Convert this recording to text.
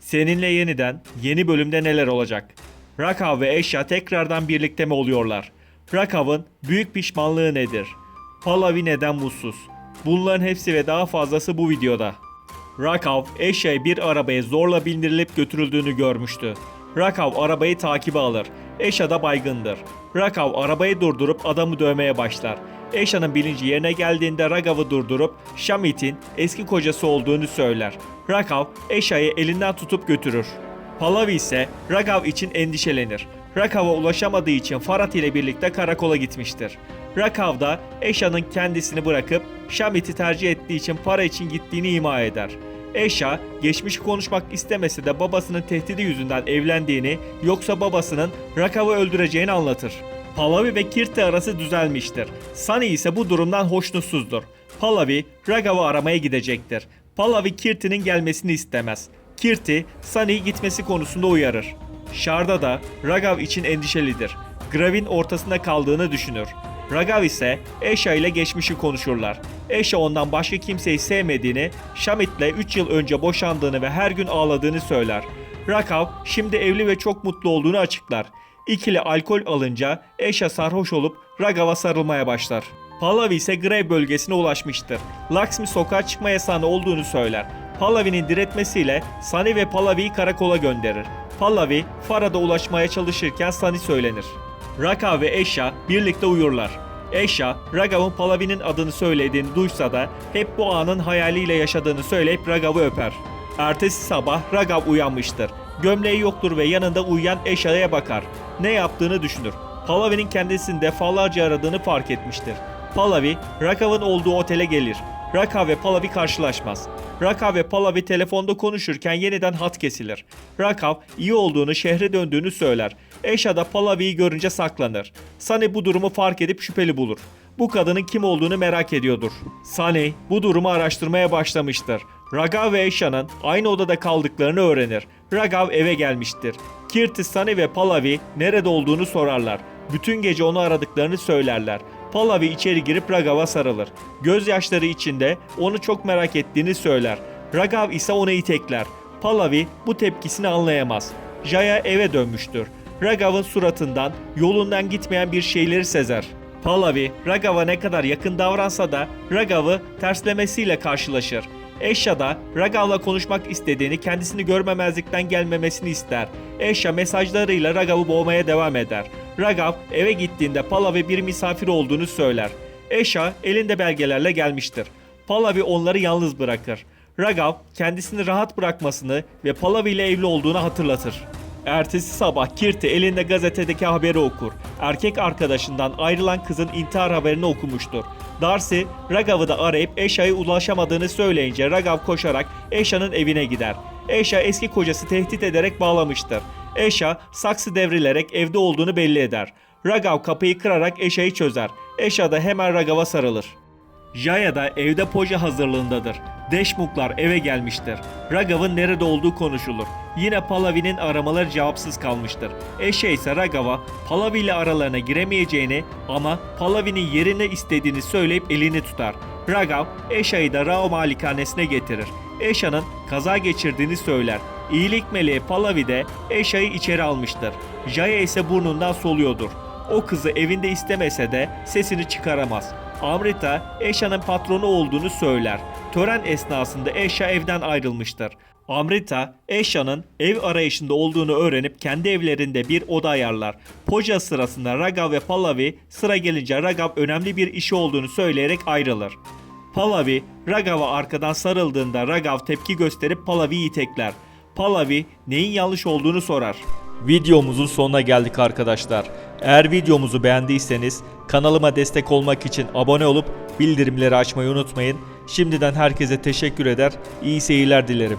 Seninle yeniden yeni bölümde neler olacak? Rakav ve Eşya tekrardan birlikte mi oluyorlar? Rakav'ın büyük pişmanlığı nedir? Pallavi neden mutsuz? Bunların hepsi ve daha fazlası bu videoda. Rakav, Eşya'ya bir arabaya zorla bindirilip götürüldüğünü görmüştü. Rakav arabayı takibe alır. Eşya da baygındır. Rakav arabayı durdurup adamı dövmeye başlar. Eşya'nın bilinci yerine geldiğinde Ragav'ı durdurup Shamit'in eski kocası olduğunu söyler. Rakav, Eşya'yı elinden tutup götürür. Pallavi ise Ragav için endişelenir. Rakav'a ulaşamadığı için Farhat ile birlikte karakola gitmiştir. Rakav da Eşa'nın kendisini bırakıp Shamit'i tercih ettiği için para için gittiğini ima eder. Eşa, geçmişi konuşmak istemese de babasının tehdidi yüzünden evlendiğini yoksa babasının Rakav'ı öldüreceğini anlatır. Pallavi ve Kirti arası düzelmiştir. Sunny ise bu durumdan hoşnutsuzdur. Pallavi, Ragav'ı aramaya gidecektir. Pallavi Kirti'nin gelmesini istemez. Kirti, Sunny'i gitmesi konusunda uyarır. Sharda da Ragav için endişelidir. Grav'in ortasında kaldığını düşünür. Ragav ise Esha ile geçmişi konuşurlar. Esha ondan başka kimseyi sevmediğini, Shamit'le 3 yıl önce boşandığını ve her gün ağladığını söyler. Ragav şimdi evli ve çok mutlu olduğunu açıklar. İkili alkol alınca Esha sarhoş olup Ragav'a sarılmaya başlar. Pallavi ise Grey bölgesine ulaşmıştır. Lakshmi sokağa çıkma yasağının olduğunu söyler. Pallavi'nin diretmesiyle Sunny ve Pallavi'yi karakola gönderir. Pallavi, Farad'a ulaşmaya çalışırken Sunny söylenir. Raka ve Esha birlikte uyurlar. Esha, Ragav'ın Pallavi'nin adını söylediğini duysa da hep bu anın hayaliyle yaşadığını söyleyip Ragav'ı öper. Ertesi sabah Ragav uyanmıştır. Gömleği yoktur ve yanında uyuyan Eşa'ya bakar. Ne yaptığını düşünür. Pallavi'nin kendisini defalarca aradığını fark etmiştir. Pallavi, Rakav'ın olduğu otele gelir. Raka ve Pallavi karşılaşmaz. Raka ve Pallavi telefonda konuşurken yeniden hat kesilir. Rakav iyi olduğunu, şehre döndüğünü söyler. Eşa da Pallavi'yi görünce saklanır. Sunny bu durumu fark edip şüpheli bulur. Bu kadının kim olduğunu merak ediyordur. Sunny bu durumu araştırmaya başlamıştır. Ragav ve Eşa'nın aynı odada kaldıklarını öğrenir. Ragav eve gelmiştir. Kirti, Sunny ve Pallavi nerede olduğunu sorarlar. Bütün gece onu aradıklarını söylerler. Pallavi içeri girip Ragav'a sarılır. Gözyaşları içinde onu çok merak ettiğini söyler. Ragav ise onu itekler. Pallavi bu tepkisini anlayamaz. Jaya eve dönmüştür. Ragav'ın suratından yolundan gitmeyen bir şeyleri sezer. Pallavi, Ragav'a ne kadar yakın davransa da Ragav'ı terslemesiyle karşılaşır. Eşya da Ragav'la konuşmak istediğini kendisini görmemezlikten gelmemesini ister. Eşya mesajlarıyla Ragav'ı boğmaya devam eder. Ragav eve gittiğinde Pallavi bir misafir olduğunu söyler. Eşya elinde belgelerle gelmiştir. Pallavi onları yalnız bırakır. Ragav kendisini rahat bırakmasını ve Pallavi ile evli olduğunu hatırlatır. Ertesi sabah Kirti elinde gazetedeki haberi okur. Erkek arkadaşından ayrılan kızın intihar haberini okumuştur. Darcy, Ragav'ı da arayıp Eşa'ya ulaşamadığını söyleyince Ragav koşarak Eşa'nın evine gider. Eşa eski kocası tehdit ederek bağlamıştır. Eşa saksı devrilerek evde olduğunu belli eder. Ragav kapıyı kırarak Eşa'yı çözer. Eşa da hemen Ragav'a sarılır. Jaya da evde poja hazırlığındadır. Deşmuklar eve gelmiştir. Ragav'ın nerede olduğu konuşulur. Yine Pallavi'nin aramaları cevapsız kalmıştır. Eşe ise Ragav'a Pallavi ile aralarına giremeyeceğini ama Pallavi'nin yerini istediğini söyleyip elini tutar. Ragav, Eşa'yı da Rao malikanesine getirir. Eşa'nın kaza geçirdiğini söyler. İyilik meleği Pallavi de Eşa'yı içeri almıştır. Jaya ise burnundan soluyordur. O kızı evinde istemese de sesini çıkaramaz. Amrita Eşa'nın patronu olduğunu söyler. Tören esnasında Eşa evden ayrılmıştır. Amrita, Eşa'nın ev arayışında olduğunu öğrenip kendi evlerinde bir oda ayarlar. Poja sırasında Ragav ve Pallavi sıra gelince Ragav önemli bir işi olduğunu söyleyerek ayrılır. Pallavi, Ragav'a arkadan sarıldığında Ragav tepki gösterip Pallavi'yi itekler. Pallavi neyin yanlış olduğunu sorar. Videomuzun sonuna geldik arkadaşlar. Eğer videomuzu beğendiyseniz kanalıma destek olmak için abone olup bildirimleri açmayı unutmayın. Şimdiden herkese teşekkür eder. İyi seyirler dilerim.